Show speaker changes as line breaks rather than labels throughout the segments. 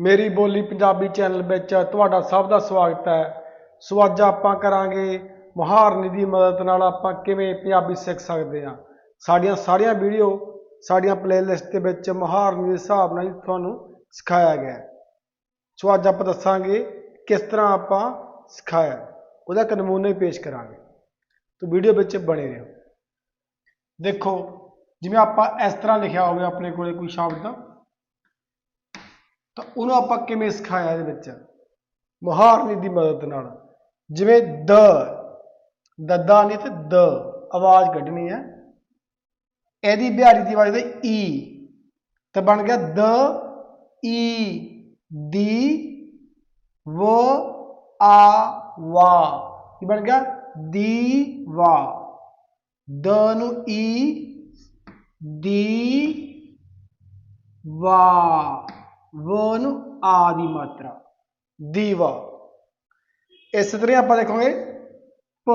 ਮੇਰੀ ਬੋਲੀ ਪੰਜਾਬੀ ਚੈਨਲ ਵਿੱਚ ਤੁਹਾਡਾ ਸਭ ਦਾ ਸਵਾਗਤ ਹੈ। ਸੋ ਅੱਜ ਆਪਾਂ ਕਰਾਂਗੇ ਮੁਹਾਰਨੀ ਦੀ ਮਦਦ ਨਾਲ ਆਪਾਂ ਕਿਵੇਂ ਪੰਜਾਬੀ ਸਿੱਖ ਸਕਦੇ ਹਾਂ। ਸਾਡੀਆਂ ਸਾਰੀਆਂ ਵੀਡੀਓ, ਸਾਡੀਆਂ ਪਲੇਲਿਸਟ ਦੇ ਵਿੱਚ ਮੁਹਾਰਨੀ ਦੇ ਹਿਸਾਬ ਨਾਲ ਤੁਹਾਨੂੰ ਸਿਖਾਇਆ ਗਿਆ ਹੈ। ਸੋ ਅੱਜ ਆਪਾਂ ਦੱਸਾਂਗੇ ਕਿਸ ਤਰ੍ਹਾਂ ਆਪਾਂ ਸਿਖਾਇਆ ਉਹਦਾ ਇੱਕ ਨਮੂਨਾ ਹੀ ਪੇਸ਼ ਕਰਾਂਗੇ। ਤੋ ਵੀਡੀਓ ਵਿੱਚ ਬਣੇ ਰਹੋ। ਦੇਖੋ, ਜਿਵੇਂ ਆਪਾਂ ਇਸ ਤਰ੍ਹਾਂ ਲਿਖਿਆ ਹੋਵੇ ਆਪਣੇ ਕੋਲੇ ਕੋਈ ਸ਼ਬਦ ਤਾਂ ਉਹਨੂੰ ਆਪਾਂ ਕਿਵੇਂ ਸਿਖਾਇਆ ਇਹਦੇ ਵਿੱਚ? ਮੁਹਾਰਨੀ ਦੀ ਮਦਦ ਨਾਲ। ਜਿਵੇਂ ਦ, ਦੱਦਾ ਨਹੀਂ ਤੇ ਦ, ਆਵਾਜ਼ ਕੱਢਣੀ ਹੈ। ਇਹਦੀ ਬਿਹਾਰੀ ਦੀ ਆਵਾਜ਼ ਤੇ ਈ। ਤਾਂ ਬਣ ਗਿਆ ਦ, ਈ, ਦੀ, ਵ, ਆ, ਵਾ। ਕੀ ਬਣ ਗਿਆ? ਦੀ, ਵਾ। ਦ ਨੂੰ ਈ, ਦੀ, ਵਾ। ਵ ਨੂੰ ਆ ਦੀ ਮਾਤਰਾ, ਦੀਵਾ। ਇਸ ਤਰ੍ਹਾਂ ਆਪਾਂ ਦੇਖਾਂਗੇ, ਪ,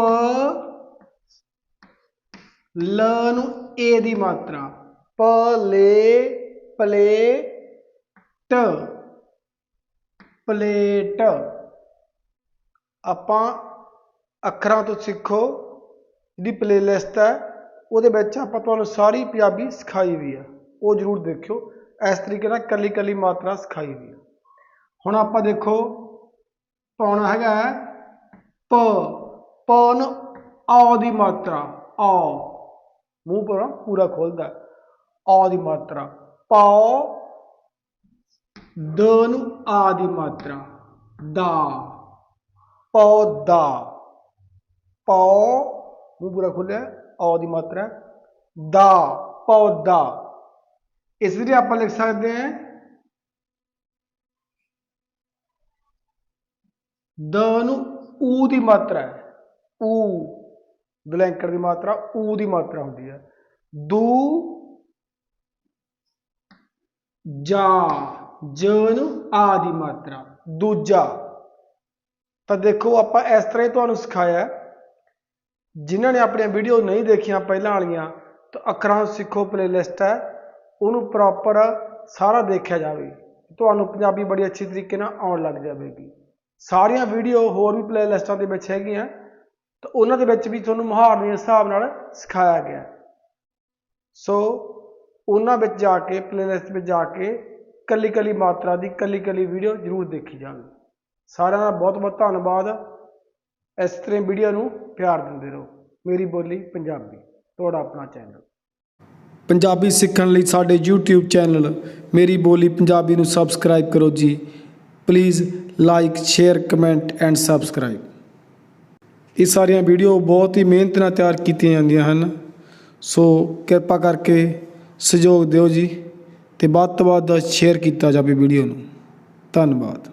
ਲ ਨੂੰ ਏ ਦੀ ਮਾਤਰਾ, ਪ, ਲੇ ਪਲੇ ਟ ਪਲੇਟ। ਆਪਾਂ ਅੱਖਰਾਂ ਤੋਂ ਸਿੱਖੋ, ਜਿਹੜੀ ਪਲੇਲਿਸਟ ਹੈ, ਉਹਦੇ ਵਿੱਚ ਆਪਾਂ ਤੁਹਾਨੂੰ ਸਾਰੀ ਪੰਜਾਬੀ ਸਿਖਾਈ ਵੀ ਹੈ। ਉਹ ਜ਼ਰੂਰ ਦੇਖਿਓ। ਇਸ ਤਰੀਕੇ ਨਾਲ ਕੱਲੀ ਕੱਲੀ ਮਾਤਰਾ ਸਿਖਾਈ ਹੋਈ ਹੈ ਹੁਣ ਆਪਾਂ ਦੇਖੋ, ਪਾਉਣਾ ਹੈਗਾ ਹੈ ਪ ਪ ਨੂੰ ਆ ਦੀ ਮਾਤਰਾ, ਆ। ਮੂੰਹ ਪੂਰਾ ਪੂਰਾ ਖੋਲਦਾ ਆ ਦੀ ਮਾਤਰਾ, ਪਾਓ ਦ ਨੂੰ ਆ ਦੀ ਮਾਤਰਾ, ਦਾ। ਪੌਦਾ ਪੌ ਮੂੰਹ ਪੂਰਾ ਖੋਲਿਆ ਆ ਦੀ ਮਾਤਰਾ, ਦਾ। ਪੌਦਾ ਇਸ ਲਈ ਆਪਾਂ ਲਿਖ ਸਕਦੇ ਹਾਂ ਦ ਨੂੰ ਊ ਦੀ ਮਾਤਰਾ ਹੈ। ਊ ਬਲੈਂਕਰ ਦੀ ਮਾਤਰਾ, ਊ ਦੀ ਮਾਤਰਾ ਹੁੰਦੀ ਹੈ। ਦੂ, ਜਾ ਜ ਨੂੰ ਆ ਦੀ ਮਾਤਰਾ, ਦੂਜਾ। ਤਾਂ ਦੇਖੋ ਆਪਾਂ ਇਸ ਤਰ੍ਹਾਂ ਹੀ ਤੁਹਾਨੂੰ ਸਿਖਾਇਆ ਹੈ। ਜਿਨ੍ਹਾਂ ਨੇ ਆਪਣੀਆਂ ਵੀਡੀਓ ਨਹੀਂ ਦੇਖੀਆਂ ਪਹਿਲਾਂ ਵਾਲੀਆਂ, ਤਾਂ ਅੱਖਰਾਂ ਸਿੱਖੋ ਪਲੇਲਿਸਟ ਹੈ। ਉਹਨੂੰ ਪ੍ਰੋਪਰ ਸਾਰਾ ਦੇਖਿਆ ਜਾਵੇ, ਤੁਹਾਨੂੰ ਪੰਜਾਬੀ ਬੜੀ ਅੱਛੀ ਤਰੀਕੇ ਨਾਲ ਆਉਣ ਲੱਗ ਜਾਵੇਗੀ। ਸਾਰੀਆਂ ਵੀਡੀਓ ਹੋਰ ਵੀ ਪਲੇਲਿਸਟਾਂ ਦੇ ਵਿੱਚ ਹੈਗੀਆਂ, ਤਾਂ ਉਹਨਾਂ ਦੇ ਵਿੱਚ ਵੀ ਤੁਹਾਨੂੰ ਮੁਹਾਰ ਦੇ ਹਿਸਾਬ ਨਾਲ ਸਿਖਾਇਆ ਗਿਆ। ਸੋ ਉਹਨਾਂ ਵਿੱਚ ਜਾ ਕੇ ਪਲੇਲਿਸਟ ਵਿੱਚ ਜਾ ਕੇ ਕੱਲੀ ਕੱਲੀ ਮਾਤਰਾ ਦੀ ਕੱਲੀ ਕੱਲੀ ਵੀਡੀਓ ਜ਼ਰੂਰ ਦੇਖੀ ਜਾਵੇ। ਸਾਰਿਆਂ ਦਾ ਬਹੁਤ ਬਹੁਤ ਧੰਨਵਾਦ। ਇਸ ਤਰ੍ਹਾਂ ਵੀਡੀਓ ਨੂੰ ਪਿਆਰ ਦਿੰਦੇ ਰਹੋ। ਮੇਰੀ ਬੋਲੀ ਪੰਜਾਬੀ, ਤੁਹਾਡਾ ਆਪਣਾ ਚੈਨਲ ਪੰਜਾਬੀ ਸਿੱਖਣ ਲਈ ਸਾਡੇ YouTube ਚੈਨਲ ਮੇਰੀ ਬੋਲੀ ਪੰਜਾਬੀ ਨੂੰ ਸਬਸਕ੍ਰਾਈਬ ਕਰੋ ਜੀ। Please like share comment and subscribe ਇਹ ਸਾਰੀਆਂ ਵੀਡੀਓ ਬਹੁਤ ਹੀ ਮਿਹਨਤ ਨਾਲ ਤਿਆਰ ਕੀਤੀਆਂ ਜਾਂਦੀਆਂ ਹਨ। ਸੋ ਕਿਰਪਾ ਕਰਕੇ ਸਹਿਯੋਗ ਦਿਓ ਜੀ ਤੇ ਵੱਧ ਤੋਂ ਵੱਧ ਸ਼ੇਅਰ ਕੀਤਾ ਜਾਵੇ ਵੀਡੀਓ ਨੂੰ। ਧੰਨਵਾਦ।